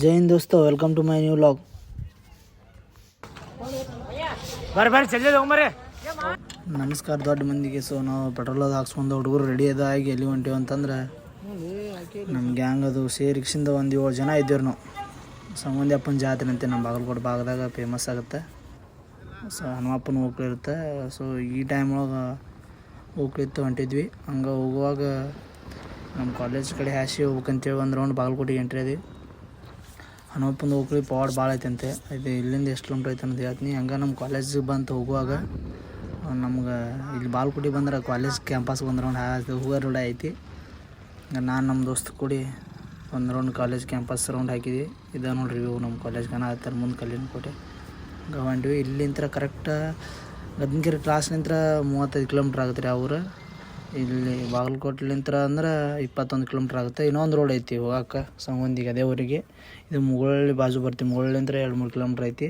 ಜೈ ಹಿಂದ್ ದೋಸ್ತ welcome to my new vlog ನಮಸ್ಕಾರ ದೊಡ್ಡ ಮಂದಿಗೆ. ಸೊ ನಾವು ಪೆಟ್ರೋಲ್ ಅದು ಹಾಕ್ಸ್ಕೊಂಡು ಹುಡುಗರು ರೆಡಿ ಅದ ಆಗಿ ಎಲ್ಲಿ ಹೊಂಟೀವಿ ಅಂತಂದ್ರೆ ನಮ್ಮ ಗ್ಯಾಂಗ್ ಅದು ಸೇರಿಕ್ಸಿಂದ ಒಂದು ಏಳು ಜನ ಇದ್ದೀವಿ ನಾವು. ಸಂಬಂಧಿ ಅಪ್ಪನ ಜಾತ್ರೆ ಅಂತೆ ನಮ್ಮ ಬಾಗಲಕೋಟೆ ಭಾಗದಾಗ ಫೇಮಸ್ ಆಗುತ್ತೆ. ಸೊ ಹನುಮಪ್ಪನ ಹೋಗ್ಲಿರುತ್ತೆ ಸೊ ಈ ಟೈಮ್ ಒಳಗೆ ಹೋಗ್ಲಿತ್ತು ಹೊಂಟಿದ್ವಿ. ಹಂಗೆ ಹೋಗುವಾಗ ನಮ್ಮ ಕಾಲೇಜ್ ಕಡೆ ಹ್ಯಾಶಿ ಹೋಗ್ಬೇಕಂತೇಳಿ ಒಂದು ರೌಂಡ್ ಬಾಗಲಕೋಟೆಗೆ ಎಂಟ್ರಿ ಅದೀವಿ ಹನುಮಪ್ಪನ ಹೋಗ್ಲಿ ಪವಾಡ್ ಭಾಳ ಐತಂತೆ. ಇದು ಇಲ್ಲಿಂದ ಎಷ್ಟು ಕಿಲೋಮೀಟ್ರ್ ಐತೆ ಅಂತ ಹೇಳ್ತೀನಿ. ಹಂಗೆ ನಮ್ಮ ಕಾಲೇಜಿಗೆ ಬಂತು ಹೋಗುವಾಗ. ನಮ್ಗೆ ಇಲ್ಲಿ ಬಾಲ್ಕುಟಿ ಬಂದ್ರೆ ಕಾಲೇಜ್ ಕ್ಯಾಂಪಸ್ ಒಂದು ರೌಂಡ್ ಹಾಕಿ ಹೂವ ರೋಡ್ ಐತಿ. ಹಂಗೆ ನಾನು ನಮ್ಮ ದೋಸ್ತ ಕೂಡಿ ಒಂದು ರೌಂಡ್ ಕಾಲೇಜ್ ಕ್ಯಾಂಪಸ್ ರೌಂಡ್ ಹಾಕಿದ್ವಿ. ಇದು ನೋಡ್ರಿ ಇವು ನಮ್ಮ ಕಾಲೇಜ್ ಕನ ಆತರ ಮುಂದೆ ಕಲ್ಲಿನ ಕೋಟೆ. ಗವಂಡ್ವಿ ಇಲ್ಲಿಂತ್ರ ಕರೆಕ್ಟ್ ಗದನಗಿರಿ ಕ್ಲಾಸ್ನಿಂತ್ರ ಮೂವತ್ತೈದು ಕಿಲೋಮೀಟ್ರ್ ಆಗುತ್ತೆ ರೀ ಅವ್ರು ಇಲ್ಲಿ ಬಾಗಲಕೋಟ್ಲಿಂತ್ರ ಅಂದ್ರೆ ಇಪ್ಪತ್ತೊಂದು ಕಿಲೋಮೀಟ್ರ್ ಆಗುತ್ತೆ. ಇನ್ನೊಂದು ರೋಡ್ ಐತಿ ಹೋಗಕ್ಕೆ ಸಂಗೊಂದಿಗೆ ಅದೇ ಊರಿಗೆ. ಇದು ಮುಗೊಳ್ಳಿ ಬಾಜು ಬರ್ತೀವಿ ಮುಗುಳಿಂತ್ರ ಎರಡು ಮೂರು ಕಿಲೋಮೀಟ್ರ್ ಐತಿ.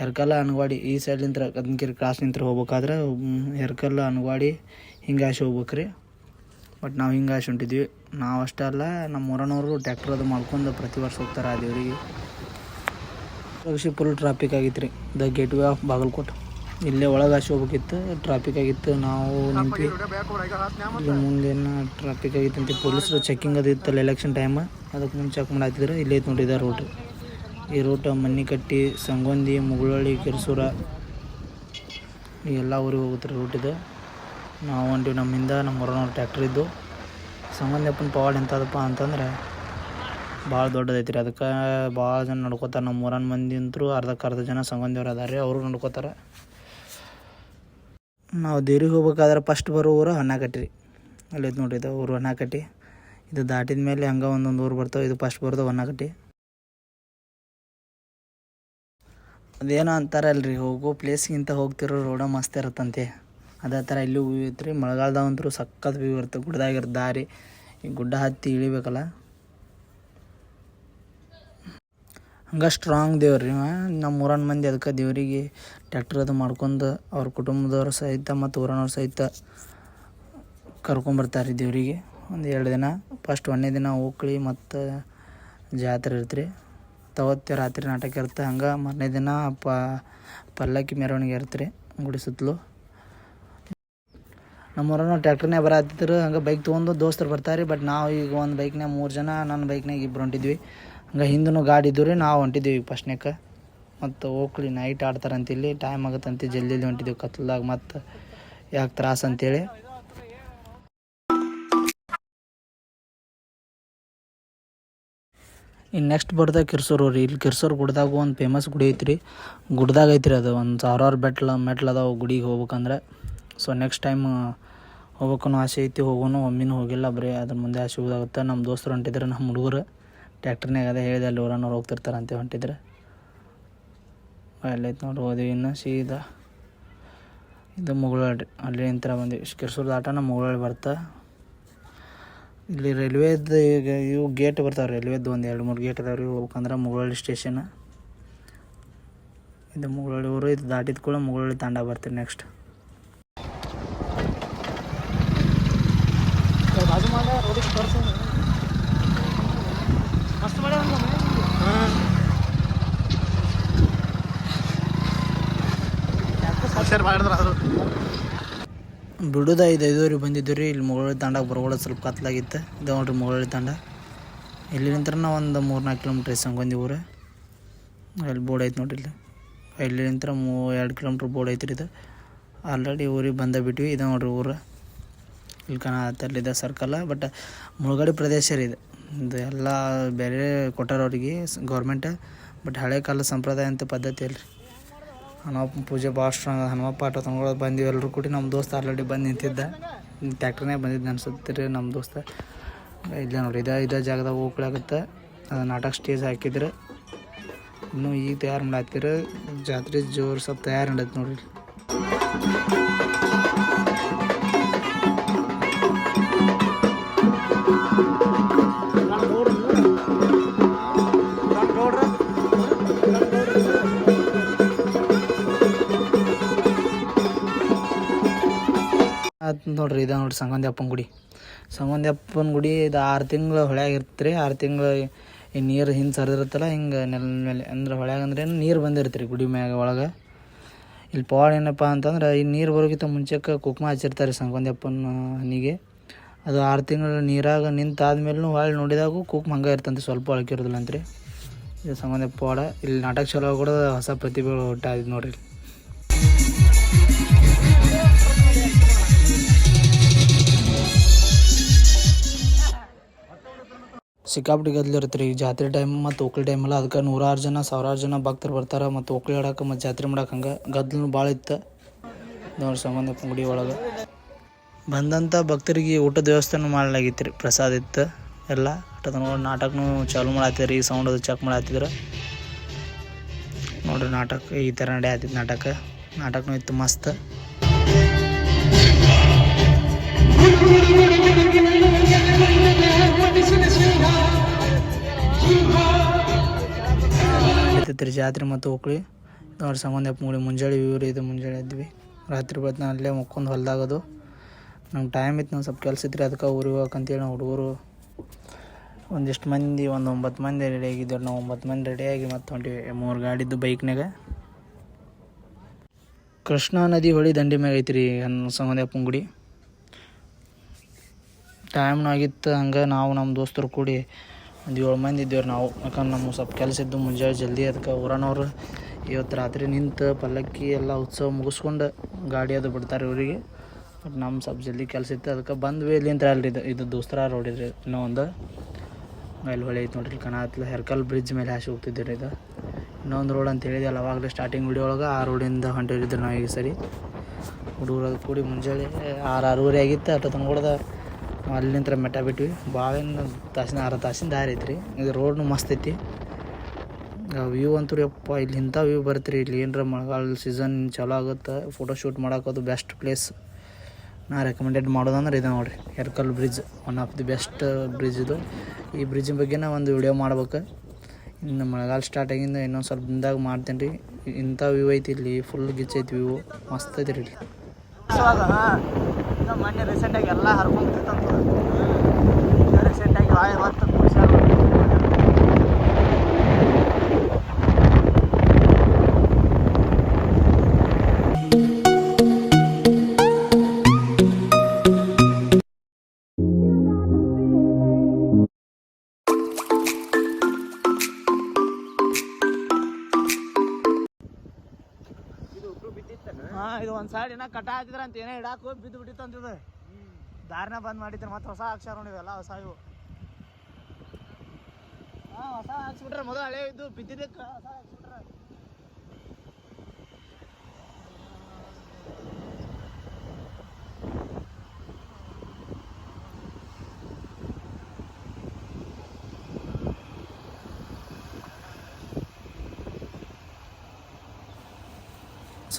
ಹೆರ್ಕಲ್ಲ ಅನ್ವಾಡಿ ಈ ಸೈಡ್ಲಿಂತ್ರ ಗದನಗಿರಿ ಕ್ರಾಸ್ನಿಂತ್ರ ಹೋಗ್ಬೇಕಾದ್ರೆ ಮ್, ಹೆರ್ಕಲ್ಲ ಅನ್ವಾಡಿ ಹಿಂಗಾಶಿ ಹೋಗ್ಬೇಕು ರೀ ಬಟ್ ನಾವು ಹಿಂಗಾಶಿ ಹೊಂಟಿದ್ವಿ. ನಾವು ಅಷ್ಟೇ ಅಲ್ಲ ನಮ್ಮ ಊರನವರು ಟ್ಯಾಕ್ಟರ್ ಅದು ಮಾಡ್ಕೊಂಡು ಪ್ರತಿ ವರ್ಷ ಹೋಗ್ತಾರೆ ಆ ದೇವರಿಗೆ. ಫುಲ್ ಟ್ರಾಫಿಕ್ ಆಗಿತ್ತು ರೀ the gateway of Bagalkot. ಇಲ್ಲೇ ಒಳಗೆ ಹಾಸಿ ಹೋಗ್ಬೇಕಿತ್ತು ಟ್ರಾಫಿಕ್ ಆಗಿತ್ತು, ನಾವು ನಿಂತು ಇಲ್ಲಿ ಮುಂದೇನು ಟ್ರಾಫಿಕ್ ಆಗಿತ್ತಂತೆ ಪೊಲೀಸರು ಚೆಕಿಂಗ್ ಅದು ಇತ್ತಲ್ಲ ಎಲೆಕ್ಷನ್ ಟೈಮ್ ಅದಕ್ಕೆ ಮುಂಚೆ ಚೆಕ್ ಮಾಡಾತಿದ್ರು ಇಲ್ಲೇ ಐತೆ ನೋಡಿದ ರೂಟ್ ಈ ರೂಟ್ ಮನ್ನಿಕಟ್ಟಿ, ಸಂಗೊಂದಿ ಮುಗುಳಳ್ಳಿ ಕಿರ್ಸೂರ, ಈ ಎಲ್ಲ ಊರಿಗೆ ಹೋಗುತ್ತೆ ರೂಟ್ ಇದು. ನಾವು ಹೊಂಟಿವಿ ನಮ್ಮಿಂದ ನಮ್ಮ ಊರನವ್ರು ಟ್ಯಾಕ್ಟ್ರ್ ಇದ್ದು. ಸಂಬಂಧಪ್ಪನ ಪವಾಡ್ ಎಂಥದಪ್ಪ ಅಂತಂದ್ರೆ, ಭಾಳ ದೊಡ್ಡದೈತಿ ರೀ ಅದಕ್ಕೆ ಭಾಳ ಜನ ನಡ್ಕೋತಾರೆ. ನಮ್ಮ ಊರನ್ನ ಮಂದಿ ಅಂತರೂ ಅರ್ಧಕ್ಕೆ ಅರ್ಧ ಜನ ಸಂಬಂಧಿಯವ್ರು ಅದಾರೆ ಅವರು ನಡ್ಕೋತಾರೆ. ನಾವು ದೇವ್ರಿಗೆ ಹೋಗ್ಬೇಕಾದ್ರೆ ಫಸ್ಟ್ ಬರೋ ಊರು ಹೊನ್ನಾಕಟ್ಟಿ ರೀ ನೋಡ್ರಿ ಇದು ಊರು ಹೊನ್ನಾಕಟ್ಟಿ ಇದು ದಾಟಿದ ಮೇಲೆ ಹಂಗೆ ಒಂದೊಂದು ಊರು ಬರ್ತಾವೆ, ಇದು ಫಸ್ಟ್ ಬರೋದು ಹೊನ್ನಾಕಟ್ಟಿ ಅದೇನೋ ಅಂತಾರಲ್ರಿ, ಹೋಗೋ ಪ್ಲೇಸ್ಗಿಂತ ಹೋಗ್ತಿರೋ ರೋಡ ಮಸ್ತ್ ಇರುತ್ತಂತೆ. ಅದೇ ಥರ ಇಲ್ಲಿ ವ್ಯೂ ರೀ ಮಳೆಗಾಲದಾಗಂತೂ ಸಖತ್ ವ್ಯೂ ಇರುತ್ತೆ, ಗುಡ್ಡದಾಗಿರೋ ದಾರಿ, ಈ ಗುಡ್ಡ ಹತ್ತಿ ಇಳಿಬೇಕಲ್ಲ. ಹಂಗೆ ಸ್ಟ್ರಾಂಗ್ ದೇವ್ರಿ ರೀ. ನಮ್ಮ ಊರನ ಮಂದಿ ಅದಕ್ಕೆ ದೇವರಿಗೆ ಟ್ಯಾಕ್ಟ್ರ್ ಅದು ಮಾಡ್ಕೊಂಡು ಅವ್ರ ಕುಟುಂಬದವ್ರ ಸಹಿತ ಮತ್ತು ಊರನವ್ರು ಸಹಿತ ಕರ್ಕೊಂಬರ್ತಾರೆ ರೀ ದೇವರಿಗೆ. ಒಂದು ಎರಡು ದಿನ ಫಸ್ಟ್ ಒಂದನೇ ದಿನ ಹೋಗ್ಲಿ ಮತ್ತು ಜಾತ್ರೆ ಇರ್ತ್ರಿ. ತವತ್ತೆ ರಾತ್ರಿ ನಾಟಕ ಇರುತ್ತೆ ಹಂಗೆ ಮಾರನೇ ದಿನ ಪ, ಪಲ್ಲಕ್ಕಿ ಮೆರವಣಿಗೆ ಇರ್ತ್ರಿ ಗುಡಿ ಸುತ್ತಲೂ. ನಮ್ಮ ಊರನ್ನ ಟ್ಯಾಕ್ಟರ್ನೇ ಬರತ್ತಿದ್ರು ಹಂಗೆ ಬೈಕ್ ತೊಗೊಂಡು ದೋಸ್ತರು ಬರ್ತಾರೆ ಬಟ್ ನಾವು ಈಗ ಒಂದು ಬೈಕ್ನಾಗ ಮೂರು ಜನ ನನ್ನ ಬೈಕ್ನಾಗ ಇಬ್ರು ಹೊಂಟಿದ್ವಿ. ಹಂಗೆ ಹಿಂದೂ ಗಾಡಿ ಇದ್ದು ರೀ ನಾವು ಹೊಂಟಿದ್ದೀವಿ ಫಸ್ಟ್ನೇಕ. ಮತ್ತು ಹೋಗ್ಲಿ ನೈಟ್ ಆಡ್ತಾರಂತ ಇಲ್ಲಿ ಟೈಮ್ ಆಗುತ್ತಂತೆ ಜಲ್ದಿ ಜಲ್ದಿ ಹೊಂಟಿದ್ದೀವಿ ಕತ್ಲದಾಗ ಮತ್ತು ಯಾಕೆ ತ್ರಾಸ ಅಂತೇಳಿ. ಇನ್ನು ನೆಕ್ಸ್ಟ್ ಬರ್ದಾಗ ಕಿರ್ಸೂರು ರೀ. ಇಲ್ಲಿ ಕಿರ್ಸೂರು ಗುಡ್ದಾಗ ಒಂದು ಫೇಮಸ್ ಗುಡಿ ಐತ್ರಿ. ಗುಡ್ದಾಗ ಐತ್ರಿ ಅದು, ಒಂದು ಸಾವಿರಾರು ಬೆಟ್ಲ, ಮೆಟ್ಲು ಅದಾವೆ ಗುಡಿಗೆ ಹೋಗ್ಬೇಕಂದ್ರೆ. ಸೊ ನೆಕ್ಸ್ಟ್ ಟೈಮ್ ಹೋಗ್ಬೇಕನ್ನೋ ಆಸೆ ಐತಿ, ಹೋಗೋನು ಒಮ್ಮಿನೂ ಹೋಗಿಲ್ಲ, ಬರೀ ಅದ್ರ ಮುಂದೆ ಆಸೆ ಹೋದಾಗುತ್ತೆ ನಮ್ಮ ದೋಸ್ತರು ಹೊಂಟಿದ್ರೆ ನಮ್ಮ ಹುಡುಗರು. ಟ್ಯಾಕ್ಟರ್ನಾಗ ಅದೇ ಹೇಳಿದೆ, ಅಲ್ಲಿ ಊರನ್ನವ್ರು ಹೋಗ್ತಿರ್ತಾರೆ ಅಂತ ಹೊಂಟಿದ್ರೆ. ಎಲ್ಲೈತೆ ನೋಡಿ ಹೋದ್ವಿ ಇನ್ನು ಸೀದಾ. ಇದು ಮುಗುಳಳ್ಳಿ ಅಲ್ಲಿ ನಿಂತರ ಬಂದ್ವಿ. ಕಿರ್ಸೂರು ದಾಟನ ಮುಗುಳಳ್ಳಿ ಬರ್ತಾ. ಇಲ್ಲಿ ರೈಲ್ವೇದು ಈಗ, ಇವು ಗೇಟ್ ಬರ್ತಾವೆ ರೈಲ್ವೇದು ಒಂದು ಎರಡು ಮೂರು ಗೇಟ್ ಅದಾವೆ ರೀ ಹೋಗ್ಬೇಕಂದ್ರೆ ಮುಗುಳಳ್ಳಿ ಸ್ಟೇಷನ್. ಇದು ಮುಗುಳಳ್ಳಿ ಊರು, ಇದು ದಾಟಿದ ಕೂಡ ಮುಗುಳಳ್ಳಿ ತಾಂಡ ಬರ್ತೀವಿ ನೆಕ್ಸ್ಟ್ ಬಾಜು ಮಾಡ ರೋಡಿಗೆ ತೋರ್ಸು ಮಸ್ತ್ ಮಾಡ್ಯಾವ ಬಿಡುದ ಇದು ಐದೂವರೆ ಬಂದಿದ್ದು ರೀ, ಇಲ್ಲಿ ಮುಗಳಿ ತಾಂಡ ಬರ್ಬೋದು ಸ್ವಲ್ಪ ಕತ್ಲಾಗಿತ್ತು. ಇದು ನೋಡ್ರಿ ಮುಗಳಿ ತಾಂಡ. ಇಲ್ಲಿ ನಿಂತ್ರ ಒಂದು ಮೂರು ನಾಲ್ಕು ಕಿಲೋಮೀಟ್ರ್ ಸಂಗೊಂದಿ ಊರು. ಅಲ್ಲಿ ಬೋರ್ಡ್ ಐತೆ ನೋಡ್ರಿ ಇಲ್ಲಿ. ಇಲ್ಲಿ ನಿಂತ್ರ ಮೂ, ಎರಡು ಕಿಲೋಮೀಟ್ರ್ ಬೋರ್ಡ್ ಐತ್ರಿ ಇದು. ಆಲ್ರೆಡಿ ಊರಿಗೆ ಬಂದ ಬಿಟ್ವಿ, ಇದು ನೋಡ್ರಿ ಊರು. ಇಲ್ಲಿ ಕಣ ಅಲ್ಲಿದೆ ಸರ್ಕಲ್ಲ ಬಟ್ ಮುಳುಗಡೆ ಪ್ರದೇಶ ರೀ ಇದು. ಇದು ಎಲ್ಲ ಬೇರೆ ಕೊಟ್ಟಾರ ಅವ್ರಿಗೆ ಗೌರ್ಮೆಂಟ್ ಬಟ್ ಹಳೆ ಕಾಲ ಸಂಪ್ರದಾಯ ಅಂತ ಪದ್ಧತಿ ಅಲ್ರಿ. ಹನುಮಪ್ಪನ ಪೂಜೆ ಭಾಳ ಸ್ಟ್ರಾಂಗ್ ಹನುಮಪ್ಪ ಆಟೋ ತಂದ್ಕೊಳ್ಳೋದು ಬಂದಿವಿ. ಎಲ್ಲರೂ ಕೂಡಿ ನಮ್ಮ ದೋಸ್ತ ಆಲ್ರೆಡಿ ಬಂದು ನಿಂತಿದ್ದ. ಟ್ಯಾಕ್ಟ್ರನೇ ಬಂದಿದ್ದು ಅನ್ಸುತ್ತೆ ರೀ ನಮ್ಮ ದೋಸ್ತ. ಇಲ್ಲ ನೋಡಿ, ಇದೇ ಇದೇ ಜಾಗದಾಗ ಹೋಗ್ಲಾಗತ್ತೆ. ಅದು ನಾಟಕ ಸ್ಟೇಜ್ ಹಾಕಿದ್ರೆ. ಇನ್ನೂ ಈಗ ತಯಾರು ಮಾಡತ್ತೀರ. ಜಾತ್ರೆ ಜೋರು ಸ್ವಲ್ಪ ತಯಾರು ಮಾಡೈತೆ ನೋಡ್ರಿ. ಅದು ನೋಡ್ರಿ ಇದ ನೋಡ್ರಿ ಸಂಗಂದಿ ಅಪ್ಪನ ಗುಡಿ. ಸಂಗೊಂದಪ್ಪನ ಗುಡಿ ಇದು ಆರು ತಿಂಗಳು ರೀ ಆರು ತಿಂಗಳು ಈ ನೀರು ಹಿಂದೆ ಸರಿದಿರುತ್ತಲ್ಲ, ಹಿಂಗೆ ನೆಲ ಮೇಲೆ ಅಂದ್ರೆ ಹೊಳ್ಯಾಗ ಅಂದ್ರೆ ನೀರು ಬಂದಿರ್ತೀರಿ ಗುಡಿ ಮ್ಯಾಗ ಒಳಗೆ. ಇಲ್ಲಿ ಪವಾಡ ಏನಪ್ಪ ಅಂತಂದ್ರೆ ಈ ನೀರು ಬರೋಕ್ಕಿಂತ ಮುಂಚೆಕ್ಕೆ ಕುಕ್ಮ ಹಚ್ಚಿರ್ತಾರೆ ಸಂಗೊಂದಪ್ಪನ ಹನಿಗೆ ಅದು ಆರು ತಿಂಗಳು ನೀರಾಗ ನಿಂತಾದ್ಮೇಲೂ ಹೊಳ್ಳಿ ನೋಡಿದಾಗೂ ಕುಕ್ಮ ಹಂಗೆ ಇರ್ತಂತೆ, ಸ್ವಲ್ಪ ಒಳಕಿರೋದಿಲ್ಲ ರೀ ಇದು ಪವಾಡ ಇಲ್ಲಿ ನಾಟಕ ಚಲೋ ಕೂಡ ಹೊಸ ಪ್ರತಿಭೆಗಳು ಹುಟ್ಟಾದಿದ್ದು ನೋಡ್ರಿ ಸಿಕ್ಕಾಪಟ್ಟಿ ಗದ್ದಲ ಇರುತ್ತೆ ರೀ ಜಾತ್ರೆ ಟೈಮ್ ಮತ್ತು ಒಕ್ಳಿ ಟೈಮಲ್ಲ ಅದಕ್ಕೆ ನೂರಾರು ಜನ, ಸಾವಿರಾರು ಜನ ಭಕ್ತರು ಬರ್ತಾರೆ ಮತ್ತು ಒಕ್ಕಲಿ ಆಡೋಕೆ ಮತ್ತು ಜಾತ್ರೆ ಮಾಡಕ್ಕೆ ಹಂಗೆ. ಗದ್ದಲು ಭಾಳ ಇತ್ತು. ನೋಡಿ ಸಂಬಂಧ ಗುಡಿ ಒಳಗೆ. ಬಂದಂಥ ಭಕ್ತರಿಗೆ ಊಟದ ವ್ಯವಸ್ಥೆನೂ ಮಾಡಲಾಗಿತ್ತು ರೀ ಪ್ರಸಾದ ಇತ್ತು. ಎಲ್ಲ ನೋಡಿ ನಾಟಕನೂ ಚಾಲು ಮಾಡತ್ತಿದ್ರಿ ಸೌಂಡ್ ಅದು ಚೆಕ್ ಮಾಡತ್ತಿದ್ರು ನೋಡ್ರಿ ನಾಟಕ ಈ ಥರ ನಡೆಯತ್ತಿತ್ತು ನಾಟಕ. ನಾಟಕನೂ ಇತ್ತು ಮಸ್ತ್. ನಡೀತೈತೆ ರೀ ಜಾತ್ರೆ ಮತ್ತು ಹೋಗ್ಲಿ ಅವ್ರ ಸಂಬಂಧಪ್ಪ ಮುಳಿ ಮುಂಜಾನೆ ಇವ್ರು ಇದು ಮುಂಜಾನೆ ಇದ್ವಿ ರಾತ್ರಿ ಬತ್ತು ಅಲ್ಲೇ ಮುಕ್ಕೊಂಡು ಹೊಲ್ದಾಗದು. ನಮ್ಗೆ ಟೈಮ್ ಇತ್ತು ನಾವು ಸ್ವಲ್ಪ ಕೆಲಸ ಇದ್ರೆ ಅದಕ್ಕೆ ಊರಿಗೆ ಹೋಗಕ್ಕಂತೇಳಿ ನಾವು ಹುಡುಗರು ಒಂದಿಷ್ಟು ಮಂದಿ, ಒಂದು ಒಂಬತ್ತು ಮಂದಿ ರೆಡಿ ಆಗಿದ್ದೇವೆ ನಾವು ಒಂಬತ್ತು ಮಂದಿ ರೆಡಿಯಾಗಿ ಮತ್ತೆ ಹೊಂಟಿವಿ ಮೂರು ಗಾಡಿದ್ದು ಬೈಕ್ನಾಗ ಕೃಷ್ಣಾ ನದಿ ಹೊಳಿ ದಂಡಿ ಮ್ಯಾಗ ಐತ್ರಿ ಅನ್ನ ಸಂಬಂಧ ಗುಡಿ. ಟೈಮ್ನಾಗಿತ್ತು ಹಂಗೆ ನಾವು ನಮ್ಮ ದೋಸ್ತರು ಕೂಡಿ ಒಂದು ಏಳು ಮಂದಿ ಇದ್ದೇವ್ರಿ ನಾವು. ಯಾಕಂದ್ರೆ ನಮ್ಮ ಸ್ವಲ್ಪ ಕೆಲಸ ಇದ್ದು ಮುಂಜಾನೆ ಜಲ್ದಿ ಅದಕ್ಕೆ ಊರನವ್ರು ಇವತ್ತು ರಾತ್ರಿ ನಿಂತು ಪಲ್ಲಕ್ಕಿ ಎಲ್ಲ ಉತ್ಸವ ಮುಗಿಸ್ಕೊಂಡು ಗಾಡಿ ಅದು ಬಿಡ್ತಾರೆ ಇವರಿಗೆ ಬಟ್ ನಮ್ಮ ಸ್ವಲ್ಪ ಜಲ್ದಿ ಕೆಲಸ ಇತ್ತು. ಅದಕ್ಕೆ ಬಂದು ಇಲ್ಲಿಂದ ಅಲ್ರಿ ಇದು ಇದು ದೋಸ್ತರ ರೋಡಿದ್ರಿ ಇನ್ನೂ ಒಂದು ಅಲ್ಲಿ ಹೊಳೆ ಐತೆ ನೋಡಿರಿ ಕಣಾತ್ಲ ಹೆರ್ಕಲ್ ಬ್ರಿಡ್ಜ್ ಮೇಲೆ ಹಾಸಿ ಹೋಗ್ತಿದ್ದೀರಿ ಇದು. ಇನ್ನೊಂದು ರೋಡ್ ಅಂತ ಹೇಳಿದೆ ಅವಾಗಲೇ ಸ್ಟಾರ್ಟಿಂಗ್ ವಿಡಿಯೋ ಒಳಗೆ. ಆ ರೋಡಿಂದ ಹೊಂಟಿರಿದ್ರು ನಾವು ಈಗ ಸರಿ. ಹುಡುಗರು ಕೂಡಿ ಮುಂಜಾನೆ ಆರು ಆರೂವರೆ ಆಗಿತ್ತು. ಅಟ ತಂಗೊಡ್ದ ಅಲ್ಲಿಂದ ಮೆಟ್ಟ ಬಿಟ್ವಿ. ಭಾಳ ತಾಸಿನ ಅರ್ಧ ತಾಸಿನ ದಾರಿ ಐತ್ರಿ. ಇದು ರೋಡ್ನು ಮಸ್ತ್ ಐತಿ. ವ್ಯೂ ಅಂತೂ ಯಪ್ಪ, ಇಲ್ಲಿ ಇಂಥ ವ್ಯೂ ಬರುತ್ತೆ ರೀ ಇಲ್ಲಿ ಏನರ ಮಳೆಗಾಲ ಸೀಸನ್ ಚಲೋ ಆಗುತ್ತೆ ಫೋಟೋ ಶೂಟ್ ಮಾಡೋಕೆ ಬೆಸ್ಟ್ ಪ್ಲೇಸ್ ನಾ ರೆಕಮೆಂಡೆಡ್ ಮಾಡೋದಂದ್ರೆ ಇದು ನೋಡಿರಿ. Herkal bridge one of the best bridge ಇದು. ಈ ಬ್ರಿಡ್ಜ್ ಬಗ್ಗೆನ ಒಂದು ವಿಡಿಯೋ ಮಾಡ್ಬೇಕು. ಇನ್ನು ಮಳೆಗಾಲ ಸ್ಟಾರ್ಟ್ ಆಗಿಂದ ಇನ್ನೊಂದು ಸ್ವಲ್ಪ ದಿನದಾಗ ಮಾಡ್ತೇನೆ ರೀ ಇಂಥ ವ್ಯೂ ಐತಿ ಇಲ್ಲಿ. ಫುಲ್ ಗಿಚ್ ಐತಿ ವ್ಯೂ ಮಸ್ತ್ ಐತಿ ರೀ ಮೊನ್ನೆ ರೀಸೆಂಟಾಗಿ ಎಲ್ಲ ರೀಸೆಂಟ್ ರೀಸೆಂಟಾಗಿ ಇವತ್ತು ಹಾ ಇದು ಒಂದ್ ಸೈಡ್ ಏನ ಕಟ ಹಾಕಿದ್ರ ಅಂತ ಏನೇ ಇಡಾಕ ಹೋಗಿ ಬಿದ್ದು ಬಿಟ್ಟಿತ್ತು ಅಂತ ಇದು ದಾರಿನ ಬಂದ್ ಮಾಡಿದ್ರು ಮತ್ತೆ ಹೊಸ ಅಕ್ಷರ ನೋಡಿವೆಲ್ಲ ಹೊಸ ಇವು. ಹಾ ಹೊಸ ಹಾಕ್ಸ್ಬಿಟ್ರೆ ಮೊದಲು ಹಳೆ ಇದ್ದು ಬಿದ್ದಿದ್ದಕ್ಕೆ ಹೊಸ ಹಾಕ್ಸ್ಬಿಟ್ರೆ.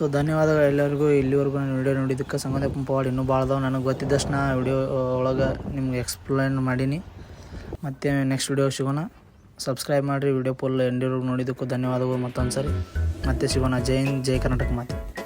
ಸೊ ಧನ್ಯವಾದಗಳು ಎಲ್ಲರಿಗೂ ಇಲ್ಲಿವರೆಗೂ ನಾನು ವಿಡಿಯೋ ನೋಡಿದ್ದಕ್ಕೆ. ಸಂಬಂಧ ಪವಾಡ್ ಇನ್ನೂ ಭಾಳ ಅದಾವೆ. ನನಗೆ ಗೊತ್ತಿದ್ದಷ್ಟು ನಾ ವಿಡಿಯೋ ಒಳಗೆ ನಿಮ್ಗೆ ಎಕ್ಸ್ಪ್ಲೈನ್ ಮಾಡೀನಿ. ಮತ್ತು ನೆಕ್ಸ್ಟ್ ವಿಡಿಯೋ ಸಿಗೋಣ. ಸಬ್ಸ್ಕ್ರೈಬ್ ಮಾಡಿರಿ ವಿಡಿಯೋ ಫುಲ್ ಎಂಡಿವರೆಗೂ ನೋಡಿದ್ದಕ್ಕೂ ಧನ್ಯವಾದಗಳು ಮತ್ತೊಂದು ಸರಿ ಮತ್ತೆ ಸಿಗೋಣ. ಜೈ ಹಿಂದ್, ಜೈ ಕರ್ನಾಟಕ ಮಾತೆ.